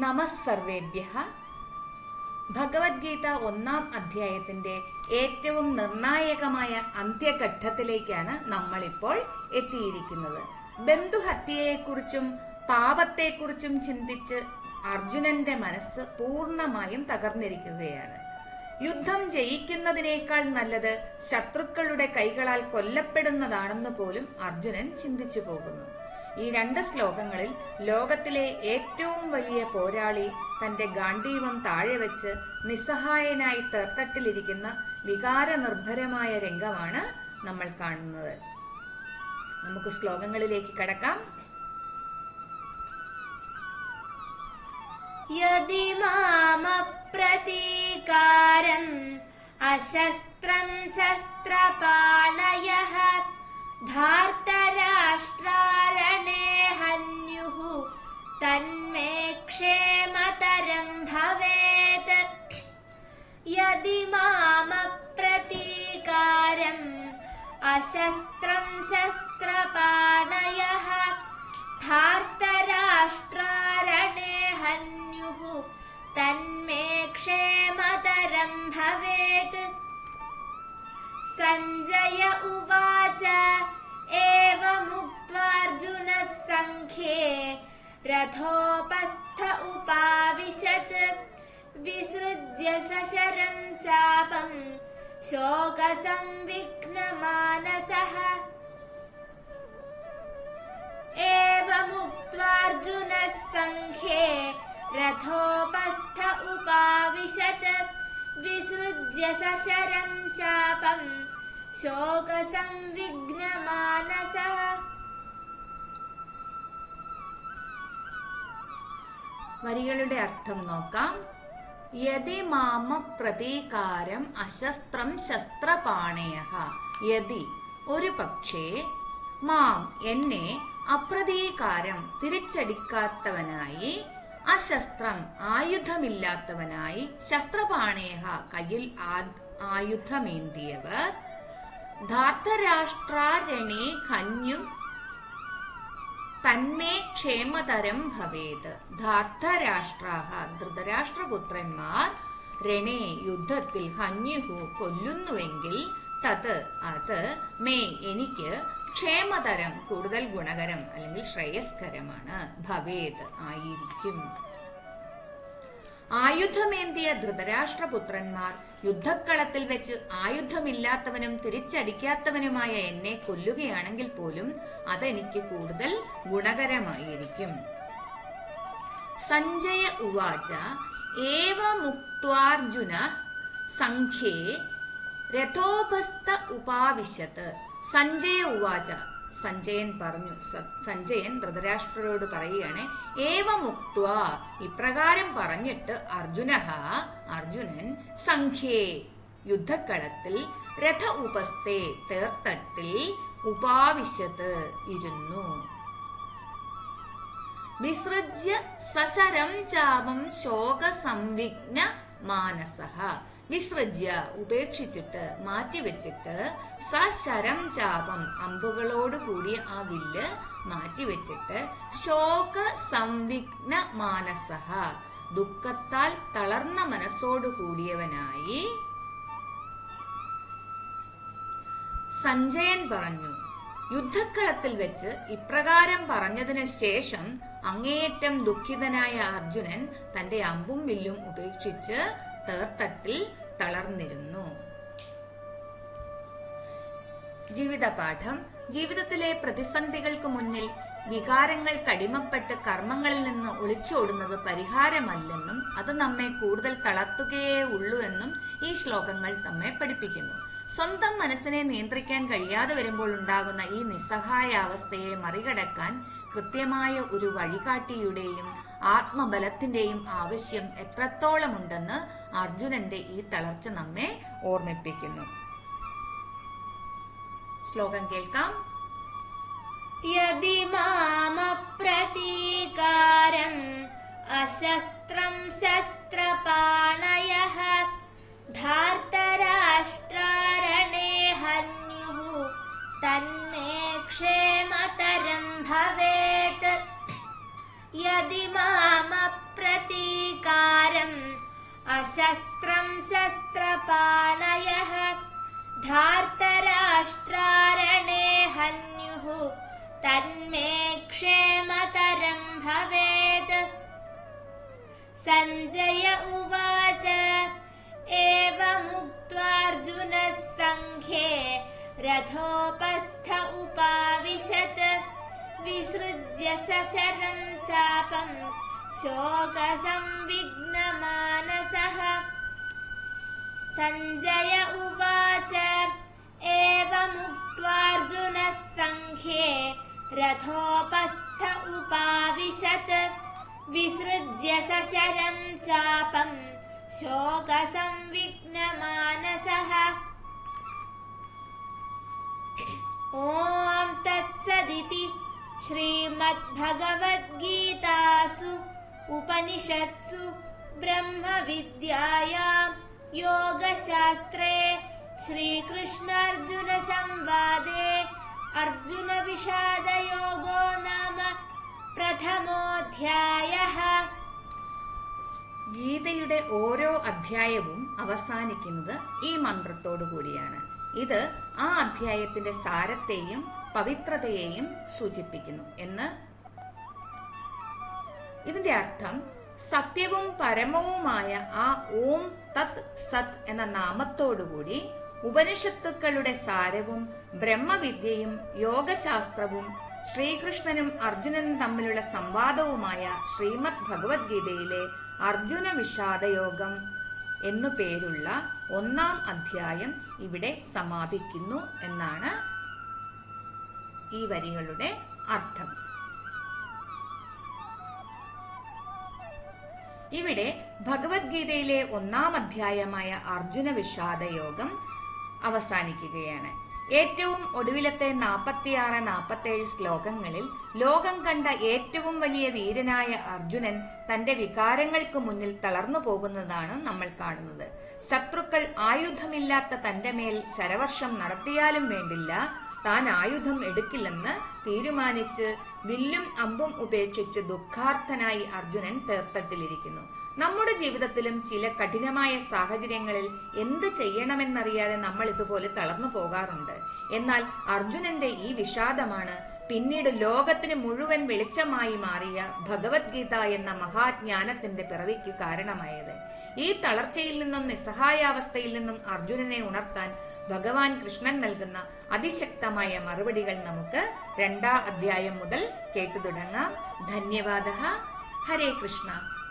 നമസ്സർവേഭ്യ ഭഗവത്ഗീത ഒന്നാം അധ്യായത്തിന്റെ ഏറ്റവും നിർണായകമായ അന്ത്യഘട്ടത്തിലേക്കാണ് നമ്മളിപ്പോൾ എത്തിയിരിക്കുന്നത്. ബന്ധുഹത്യയെക്കുറിച്ചും പാപത്തെക്കുറിച്ചും ചിന്തിച്ച് അർജുനന്റെ മനസ്സ് പൂർണമായും തകർന്നിരിക്കുകയാണ്. യുദ്ധം ജയിക്കുന്നതിനേക്കാൾ നല്ലത് ശത്രുക്കളുടെ കൈകളാൽ കൊല്ലപ്പെടുന്നതാണെന്ന് പോലും അർജുനൻ ചിന്തിച്ചു പോകുന്നു. ഈ രണ്ട് ശ്ലോകങ്ങളിൽ ലോകത്തിലെ ഏറ്റവും വലിയ പോരാളി തന്റെ ഗാന്ധീവം താഴെ വെച്ച് നിസ്സഹായനായി തേർത്തട്ടിലിരിക്കുന്ന വികാരനിർഭരമായ രംഗമാണ് നമ്മൾ കാണുന്നത്. നമുക്ക് ശ്ലോകങ്ങളിലേക്ക് കടക്കാം. യതി മാമപ്രതീകാരം അശസ്ത്രം ശസ്ത്രപാണയഃ धार्तराष्ट्रारणे हन्युः। तन्मे क्षेमतरम् भवेत्। यदि मामप्रतीकारम् अशस्त्रम् शस्त्रपाणयः धार्तराष्ट्रारणे हन्युः। तन्मे क्षेमतरम् भवेत् सञ्जय उवाच। एवमुक्त्वार्जुनः सङ्ख्ये रथोपस्थ उपाविशत्। विसृज्य सशरम् चापम् शोकसंविघ्नमानसः। एवमुक्त्वार्जुनः सङ्ख्ये रथोपस्थ उपाविशत् विसृज्य सशरम् चापम् शोकसंविघ्नमानसः വരികളുടെ അർത്ഥം നോക്കാം യതി മാമ പ്രതീകാരം അശസ്ത്രം ശസ്ത്രപാണയ യതി ഒരു പക്ഷേ മാം എന്നെ അപ്രതീകാരം തിരിച്ചടിക്കാത്തവനായി അശസ്ത്രം ആയുധമില്ലാത്തവനായി ശസ്ത്രപാണേഹ കയ്യിൽ ആയുധമേന്തിയവർ. ധാർത്തരാഷ്ട്രാരണേ കന്യും തന്മേ ക്ഷേമതരം ഭവേത്. ധാർത്തരാഷ്ട്രാഹ ധൃതരാഷ്ട്രപുത്രന്മാർ രണേ യുദ്ധത്തിൽ ഹന്യുഹു കൊല്ലുന്നുവെങ്കിൽ തത് അത് മേ എനിക്ക് ക്ഷേമതരം കൂടുതൽ ഗുണകരം അല്ലെങ്കിൽ ശ്രേയസ്കരമാണ്. ഭവേത് ആയിരിക്കും. ആയുധമേന്തിയ ധൃതരാഷ്ട്രപുത്രന്മാർ യുദ്ധക്കളത്തിൽ വെച്ച് ആയുധമില്ലാത്തവനും തിരിച്ചടിക്കാത്തവനുമായ എന്നെ കൊല്ലുകയാണെങ്കിൽ പോലും അതെനിക്ക് കൂടുതൽ ഗുണകരമായിരിക്കും. സഞ്ജയ ഉവാച ഏവ മുക്വാർജുന സംഖ്യേ രഥോപസ്ഥ ഉപാവിശത്ത് സഞ്ജയ ഉവാച. സഞ്ജയൻ പറഞ്ഞു സഞ്ജയൻ ധൃതരാഷ്ട്രരോട് പറയുകയാണ് ഏവമുക്വ ഇപ്രകാരം പറഞ്ഞിട്ട് അർജുന അർജുനൻ സംഖ്യേ യുദ്ധക്കളത്തിൽ രഥ ഉപസ്ഥേ തേർത്തട്ടിൽ ഉപാവിശത്ത് ഇരുന്നു. വിസൃജ്യ സസരം ചാപം ശോക സംവിഘ്ന മാനസഹ വിസൃജ്യ ഉപേക്ഷിച്ചിട്ട് മാറ്റിവെച്ചിട്ട് സശരം ചാപം അമ്പുകളോട് കൂടിയ ആ വില്ല് മാറ്റിവെച്ചിട്ട് ശോക സംവിഘ്ന മാനസഹ ദുഃഖത്താൽ തളർന്ന മനസ്സോടു കൂടിയവനായി സഞ്ജയൻ പറഞ്ഞു. യുദ്ധക്കളത്തിൽ വെച്ച് ഇപ്രകാരം പറഞ്ഞതിന് ശേഷം അങ്ങേയറ്റം ദുഃഖിതനായ അർജുനൻ തന്റെ അമ്പും വില്ലും ഉപേക്ഷിച്ച് തേർത്തട്ടിൽ തളർന്നിരുന്നു. ജീവിതപാഠം ജീവിതത്തിലെ പ്രതിസന്ധികൾക്ക് മുന്നിൽ വികാരങ്ങൾ കടിമപ്പെട്ട് കർമ്മങ്ങളിൽ നിന്ന് ഒളിച്ചോടുന്നത് പരിഹാരമല്ലെന്നും അത് നമ്മെ കൂടുതൽ തളർത്തുകയേ ഉള്ളൂ എന്നും ഈ ശ്ലോകങ്ങൾ നമ്മെ പഠിപ്പിക്കുന്നു. സ്വന്തം മനസ്സിനെ നിയന്ത്രിക്കാൻ കഴിയാതെ വരുമ്പോൾ ഉണ്ടാകുന്ന ഈ നിസ്സഹായ അവസ്ഥയെ മറികടക്കാൻ കൃത്യമായ ഒരു വഴികാട്ടിയുടെയും ആത്മബലത്തിന്റെയും ആവശ്യം എത്രത്തോളമുണ്ടെന്ന് അർജുനന്റെ ഈ തളർച്ച നമ്മെ ഓർമ്മിപ്പിക്കുന്നു. ശ്ലോകം കേൾക്കാം. യതി മാമപ്രതീകാരം അശസ്ത്രം ശസ്ത്രപാണയ ധാർത്തരാഷ്ട്രാരണേ ഹന്യു തന്മേ ക്ഷേമതരം ഭവേ यदि मामप्रतीकारम् अशस्त्रं शस्त्रपाणयः धार्तराष्ट्रारणे हन्युः तन्मे क्षेमतरं भवेत्। सञ्जय उवाच एवमुक्त्वार्जुनः सङ्ख्ये रथोपस्थ उपाविशत् विसृज्य सशरं चापं शोकसंविघ्नमानसः सञ्जय उवाच एवमुक्त्वार्जुनः सङ्ख्ये रथोपस्थ उपाविशत्। विसृज्य सशरं चापं शोकसंविघ्नमानसः ॐ तत्सदिति श्रीमद्भगवद्गीतासु उपनिषत्सु ब्रह्मविद्यायां योगशास्त्रे श्रीकृष्णार्जुनसंवादे अर्जुनविषादयोगो नाम प्रथमोऽध्यायः ഗീതയുടെ ഓരോ അധ്യായവും അവസാനിക്കുന്നത് ഈ മന്ത്രത്തോടു കൂടിയാണ് ഇത് ആ അധ്യായത്തിന്റെ സാരത്തെയും പവിത്രതയെയും സൂചിപ്പിക്കുന്നു. എന്ന് ഇതിന്റെ അർത്ഥം സത്യവും പരമവുമായ ആ ഓം തത് സത് എന്ന നാമത്തോടുകൂടി ഉപനിഷത്തുക്കളുടെ സാരവും ബ്രഹ്മവിദ്യയും യോഗശാസ്ത്രവും ശ്രീകൃഷ്ണനും അർജുനനും തമ്മിലുള്ള സംവാദവുമായ ശ്രീമദ് ഭഗവത്ഗീതയിലെ അർജുന വിഷാദയോഗം എന്നു പേരുള്ള ഒന്നാം അധ്യായം ഇവിടെ സമാപിക്കുന്നു എന്നാണ് ഈ വരികളുടെ അർത്ഥം. ഇവിടെ ഭഗവത്ഗീതയിലെ ഒന്നാം അധ്യായമായ അർജുന വിഷാദ യോഗം അവസാനിക്കുകയാണ്. ഏറ്റവും ഒടുവിലത്തെ നാൽപ്പത്തിയാറ് നാൽപ്പത്തേഴ് ശ്ലോകങ്ങളിൽ ലോകം കണ്ട ഏറ്റവും വലിയ വീരനായ അർജുനൻ തന്റെ വികാരങ്ങൾക്ക് മുന്നിൽ തളർന്നു പോകുന്നതാണ് നമ്മൾ കാണുന്നത്. ശത്രുക്കൾ ആയുധമില്ലാത്ത തന്റെ മേൽ ശരവർഷം നടത്തിയാലും വേണ്ടില്ല താൻ ആയുധം എടുക്കില്ലെന്ന് തീരുമാനിച്ച് വില്ലും അമ്പും ഉപേക്ഷിച്ച് ദുഃഖാർത്ഥനായി അർജുനൻ തേർത്തട്ടിലിരിക്കുന്നു. നമ്മുടെ ജീവിതത്തിലും ചില കഠിനമായ സാഹചര്യങ്ങളിൽ എന്ത് ചെയ്യണമെന്നറിയാതെ നമ്മൾ ഇതുപോലെ തളർന്നു പോകാറുണ്ട്. എന്നാൽ അർജുനന്റെ ഈ വിഷാദമാണ് പിന്നീട് ലോകത്തിന് മുഴുവൻ വെളിച്ചമായി മാറിയ ഭഗവത്ഗീത എന്ന മഹാജ്ഞാനത്തിന്റെ പിറവിക്ക് കാരണമായത്. ഈ തളർച്ചയിൽ നിന്നും നിസ്സഹായാവസ്ഥയിൽ നിന്നും അർജുനനെ ഉണർത്താൻ ഭഗവാൻ കൃഷ്ണൻ നൽകുന്ന അതിശക്തമായ മറുപടികൾ നമുക്ക് രണ്ടാം അധ്യായം മുതൽ കേട്ടു തുടങ്ങാം. ധന്യവാദ. ഹരേ കൃഷ്ണ.